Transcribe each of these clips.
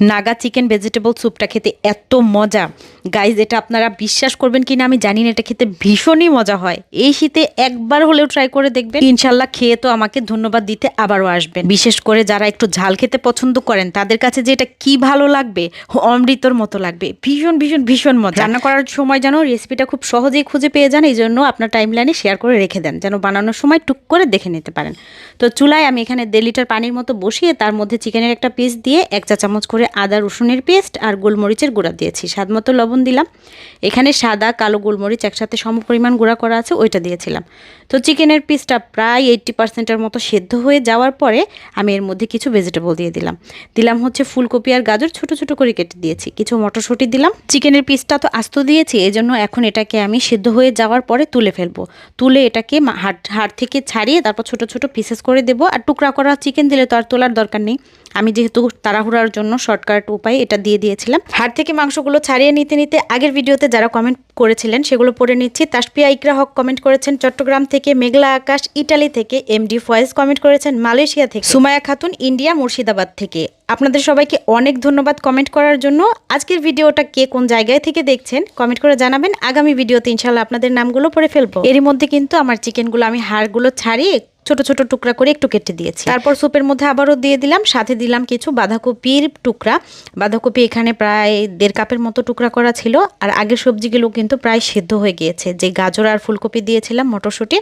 Naga chicken vegetable স্যুপটা খেতে এত মজা। গাইজ এটা আপনারা বিশ্বাস করবেন কি না আমি জানি না, এটা খেতে ভীষণই মজা হয়। এই শীতে একবার হলেও ট্রাই করে দেখবেন। ইনশাল্লাহ খেয়ে তো আমাকে ধন্যবাদ দিতে আবারও আসবেন। বিশেষ করে যারা একটু ঝাল খেতে পছন্দ করেন, তাদের কাছে যে এটা কি ভালো লাগবে, অমৃতর মতো লাগবে। ভীষণ ভীষণ ভীষণ মজা। রান্না করার সময় যেন রেসিপিটা খুব সহজেই খুঁজে পেয়ে যান এই জন্য আপনার টাইম লাইনে শেয়ার করে রেখে দেন, যেন বানানোর সময় টুক করে দেখে নিতে পারেন। তো চুলায় আমি এখানে দেড় লিটার পানির মতো বসিয়ে তার মধ্যে চিকেনের একটা পিস দিয়ে এক চা চামচ করে আদা, রসুনের পেস্ট আর গোলমরিচের গুঁড়া দিয়েছি। স্বাদ মতো লবণ দিলাম। এখানে সাদা, কালো গোলমরিচ একসাথে সম পরিমাণ গুঁড়া করা আছে, ওইটা দিয়েছিলাম। তো চিকেনের পিসটা প্রায় এইট্টি পার্সেন্টের মতো সেদ্ধ হয়ে যাওয়ার পরে আমি এর মধ্যে কিছু ভেজিটেবল দিয়ে দিলাম। দিলাম হচ্ছে ফুলকপি আর গাজর ছোট ছোট করে কেটে দিয়েছি। কিছু মটরশুঁটি দিলাম। চিকেনের পিসটা তো আস্ত দিয়েছি এই জন্য এখন এটাকে আমি সেদ্ধ হয়ে যাওয়ার পরে তুলে ফেলব। তুলে এটাকে হাড় হাড় থেকে ছাড়িয়ে তারপর ছোট ছোট পিসেস করে দেবো। আর টুকরা করা চিকেন দিলে তো আর তোলার দরকার নেই। আমি যেহেতু তাড়াহুড়ার জন্য শর্টকাট উপায় এটা দিয়ে দিয়েছিলাম। হাড় থেকে মাংসগুলো ছাড়িয়ে নিতে নিতে আগের ভিডিওতে যারা কমেন্ট করেছিলেন, সেগুলো পড়ে নিচ্ছি। তাসপিয়া ইকরা হক কমেন্ট করেছেন, চট্টগ্রাম থেকে মেঘলা আকাশ, ইটালি থেকে এমডি ফয়েজ কমেন্ট করেছেন, মালয়েশিয়া থেকে সুমায়া খাতুন, ইন্ডিয়া, মুর্শিদাবাদ থেকে। আপনাদের সবাইকে অনেক ধন্যবাদ কমেন্ট করার জন্য। আজকের ভিডিওটা কে কোন জায়গায় থেকে দেখছেন কমেন্ট করে জানাবেন। আগামী ভিডিওতে ইনশাল্লাহ আপনাদের নামগুলো পড়ে ফেলব। এরই মধ্যে কিন্তু আমার চিকেনগুলো আমি হাড়গুলো ছাড়িয়ে ছোট ছোট টুকরা করে একটু কেটে দিয়েছি। তারপর সুপের মধ্যে আবারও দিয়ে দিলাম, সাথে দিলাম কিছু বাঁধাকপির টুকরা। বাঁধাকপি এখানে প্রায় দেড় কাপের মতো টুকরা করা ছিল, আর আগের সবজিগুলো কিন্তু প্রায় সেদ্ধ হয়ে গিয়েছে। যে গাজর আর ফুলকপি দিয়েছিলাম মটরশুঁটি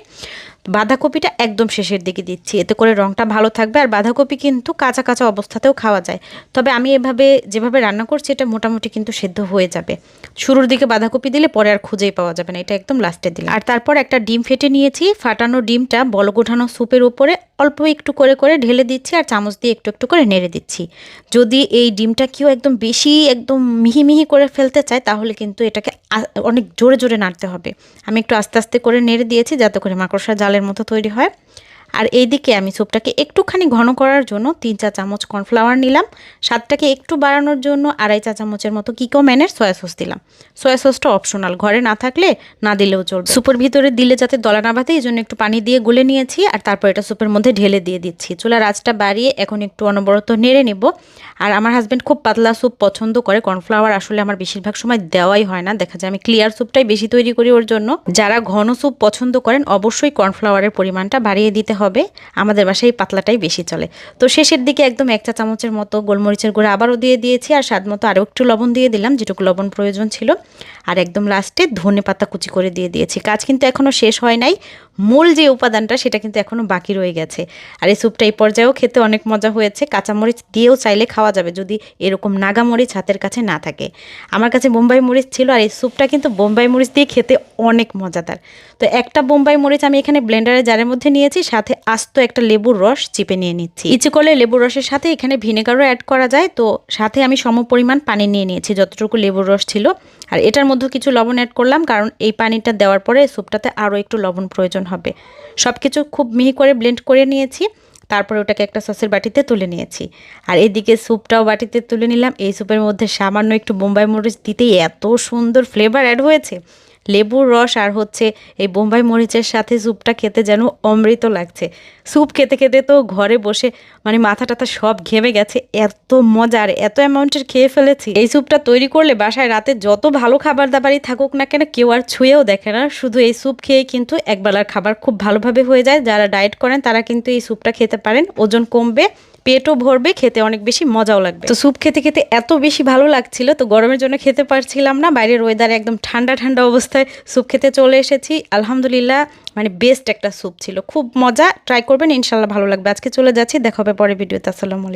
বাঁধাকপিটা একদম শেষের দিকে দিচ্ছি। এতে করে রঙটা ভালো থাকবে আর বাঁধাকপি কিন্তু কাঁচা কাঁচা অবস্থাতেও খাওয়া যায়। তবে আমি এভাবে যেভাবে রান্না করছি, এটা মোটামুটি কিন্তু সেদ্ধ হয়ে যাবে। শুরুর দিকে বাঁধাকপি দিলে পরে আর খুঁজেই পাওয়া যাবে না, এটা একদম লাস্টে দিলাম আর তারপর একটা ডিম ফেটে নিয়েছি, ফাটানো ডিমটা বলক ওঠানো স্যুপের উপরে অল্প একটু করে করে ঢেলে দিচ্ছি আর চামচ দিয়ে একটু একটু করে নেড়ে দিচ্ছি। যদি এই ডিমটা কেউ একদম বেশি একদম মিহি মিহি করে ফেলতে চায়, তাহলে কিন্তু এটাকে অনেক জোরে জোরে নাড়তে হবে। আমি একটু আস্তে আস্তে করে নেড়ে দিয়েছি, যাতে করে মাকড়সা জালের মতো তৈরি হয়। আর এইদিকে আমি স্যুপটাকে একটুখানি ঘন করার জন্য তিন চা চামচ কর্নফ্লাওয়ার নিলাম, স্বাদটাকে একটু বাড়ানোর জন্য আড়াই চা চামচের মতো কিকো ম্যানের সয়া সস দিলাম। সয়া সসটা অপশনাল ঘরে না থাকলে না দিলেও চলবে। স্যুপের ভিতরে দিলে যাতে দলা না বাঁধে এই জন্য একটু পানি দিয়ে গুলে নিয়েছি আর তারপর এটা স্যুপের মধ্যে ঢেলে দিয়ে দিচ্ছি। চুলার আঁচটা বাড়িয়ে এখন একটু অনবরত নেড়ে নেব। আর আমার হাজব্যান্ড খুব পাতলা স্যুপ পছন্দ করে কর্নফ্লাওয়ার আসলে আমার বেশিরভাগ সময় দেওয়াই হয় না। দেখা যায় আমি ক্লিয়ার স্যুপটাই বেশি তৈরি করি ওর জন্য। যারা ঘন স্যুপ পছন্দ করেন, অবশ্যই কর্নফ্লাওয়ারের পরিমাণটা বাড়িয়ে দিতে হবে। আমাদের বাসায় এই পাতলাটাই বেশি চলে। তো শেষের দিকে একদম এক চা চামচের মতো গোলমরিচের গুঁড়া আবারও দিয়ে দিয়েছি আর স্বাদ মতো আরও একটু লবণ দিয়ে দিলাম, যেটুকু লবণ প্রয়োজন ছিল। আর একদম লাস্টে ধনে পাতা কুচি করে দিয়ে দিয়েছি। কাজ কিন্তু এখনও শেষ হয় নাই। মূল যে উপাদানটা সেটা কিন্তু এখনও বাকি রয়ে গেছে। আর এই স্যুপটা এই পর্যায়েও খেতে অনেক মজা হয়েছে। কাঁচামরিচ দিয়েও চাইলে খাওয়া যাবে যদি এরকম নাগা মরিচ হাতের কাছে না থাকে। আমার কাছে বোম্বাই মরিচ ছিল আর এই স্যুপটা কিন্তু বোম্বাই মরিচ দিয়ে খেতে অনেক মজাদার। তো একটা বোম্বাই মরিচ আমি এখানে ব্লেন্ডারে জারের মধ্যে নিয়েছি, সাথে আস্ত একটা লেবুর রস চিপে নিয়ে নিচ্ছি। ইচ্ছে করলে লেবুর রসের সাথে এখানে ভিনেগারও অ্যাড করা যায়। তো সাথে আমি সম পরিমাণ পানি নিয়ে নিয়েছি, যতটুকু লেবুর রস ছিল। আর এটার মধ্যে কিছু লবণ অ্যাড করলাম, কারণ এই পানিটা দেওয়ার পরে স্যুপটাতে আরও একটু লবণ প্রয়োজন হবে। সব কিছু খুব মিহি করে ব্লেন্ড করে নিয়েছি, তারপরে ওটাকে একটা সসের বাটিতে তুলে নিয়েছি। আর এদিকে স্যুপটাও বাটিতে তুলে নিলাম। এই স্যুপের মধ্যে সামান্য একটু বোম্বাই মরিচ দিতেই এত সুন্দর ফ্লেভার অ্যাড হয়েছে। লেবুর রস আর হচ্ছে এই বোম্বাই মরিচের সাথে স্যুপটা খেতে যেন অমৃত লাগছে। স্যুপ খেতে খেতে তো ঘরে বসে মানে মাথা টাথা সব ঘেমে গেছে। এত মজার এত অ্যামাউন্টের খেয়ে ফেলেছি। এই স্যুপটা তৈরি করলে বাসায় রাতে যত ভালো খাবার দাবারই থাকুক না কেন কেউ আর ছুঁয়েও দেখে না। শুধু এই স্যুপ খেয়ে কিন্তু একবেলার খাবার খুব ভালোভাবে হয়ে যায়। যারা ডায়েট করেন তারা কিন্তু এই স্যুপটা খেতে পারেন। ওজন কমবে, পেটও ভরবে, খেতে অনেক বেশি মজাও লাগবে। তো স্যুপ খেতে খেতে এত বেশি ভালো লাগছিল তো গরমের জন্য খেতে পারছিলাম না। বাইরের ওয়েদার একদম ঠান্ডা ঠান্ডা অবস্থায় স্যুপ খেতে চলে এসেছি। আলহামদুলিল্লাহ মানে বেস্ট একটা স্যুপ ছিল। খুব মজা ট্রাই করবেন ইনশাল্লাহ ভালো লাগবে। আজকে চলে যাচ্ছি, দেখা হবে পরে ভিডিওতে আসসালামু